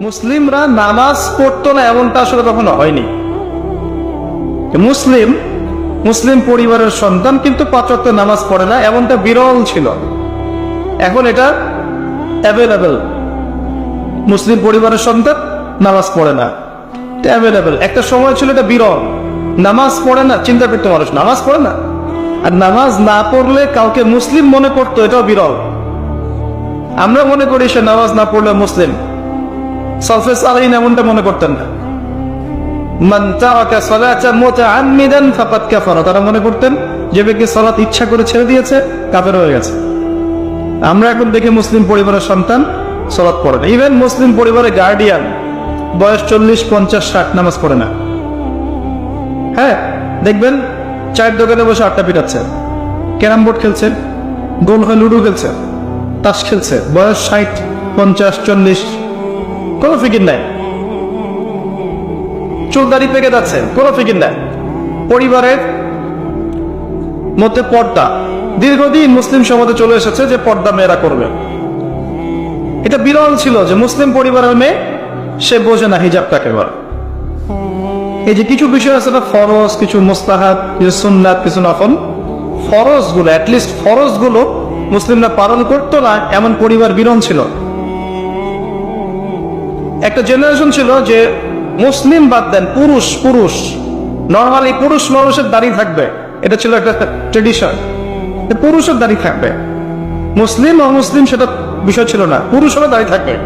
মুসলিমরা নামাজ পড়তো না, এমনটা আসলে কখনো হয়নি। মুসলিম মুসলিম পরিবারের সন্তান কিন্তু পাঁচত্ব নামাজ পড়ে না, এমনটা বিরল ছিল। এখন এটা অ্যাভেলেবেল মুসলিম পরিবারের সন্তান নামাজ পড়ে না। অ্যাভেলেবেল একটা সময় ছিল এটা বিরল। নামাজ পড়ে না, চিন্তা করতে মানুষ, নামাজ পড়ে না? আর নামাজ না পড়লে কাউকে মুসলিম মনে করতো, এটাও বিরল। আমরা মনে করি সে নামাজ না পড়লে মুসলিম। সলফেস আলাইন এমনটা মনে করতেন না। তারা মনে করতেন, যে ব্যক্তি সালাত ইচ্ছা করে ছেড়ে দিয়েছে, কাফের হয়ে গেছে। আমরা এখন দেখি মুসলিম পরিবারের সন্তান সালাত পড়ে না। ইভেন মুসলিম পরিবারের গার্ডিয়ান বয়স চল্লিশ, পঞ্চাশ, ষাট নামাজ পড়ে না। হ্যাঁ দেখবেন, চায়ের দোকানে বসে আটটা পিটাচ্ছে, ক্যারাম বোর্ড খেলছে, গোল হয়ে লুডো খেলছে, তাস খেলছে, বয়স ষাট, পঞ্চাশ, চল্লিশ কোনো ফিকির নাই। চুল দাড়ি পেকে যাচ্ছে, কোনো ফিকির নাই। পরিবারের মধ্যে পর্দা। দীর্ঘদিন মুসলিম সমাজে চলে এসেছে যে পর্দা মেয়েরা করবে। এটা বিরল ছিল যে মুসলিম পরিবারের মেয়ে, সে বোঝে না হিজাবটাকে বলে এই যে কিছু বিষয় আছে না, ফরজ, কিছু মোস্তাহাব, কিছু সুন্নাত, কিছু নফল ফরজগুলো অ্যাটলিস্ট ফরজগুলো মুসলিমরা পালন করতো না, এমন পরিবার বিরল ছিল। একটা জেনারেশন ছিল যে মুসলিম বাদ দেন, পুরুষ পুরুষ। নর্মালি পুরুষ মানুষের দাড়ি থাকবে। এটা ছিল একটা ট্রেডিশন পুরুষের দাড়ি থাকবে। মুসলিম অমুসলিম সেটা বিষয় ছিল না। পুরুষেরও দাড়ি থাকবে।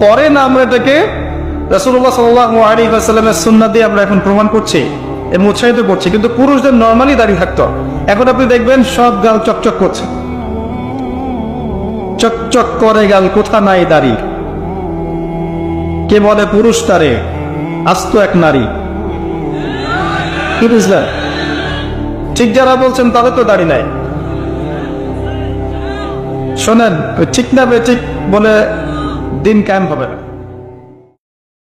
পরে না আমরা এটাকে রাসুল্লাহ আসাল্লামের সুন্না দিয়ে আমরা এখন প্রমাণ করছি এবং উৎসাহিত করছি। কিন্তু পুরুষদের নর্মালি দাঁড়িয়ে থাকতো। এখন আপনি দেখবেন সব গাল চকচক করছে। চকচক করে গাল কোথা নাই দাড়ি। কে বলে পুরুষ তারে? আস্ত এক নারী। কি বুঝলেন? ঠিক যারা বলছেন তাদের তো দাড়ি নাই। শোনেন ঠিক না বে ঠিক বলে দিন কায়েম হবে না।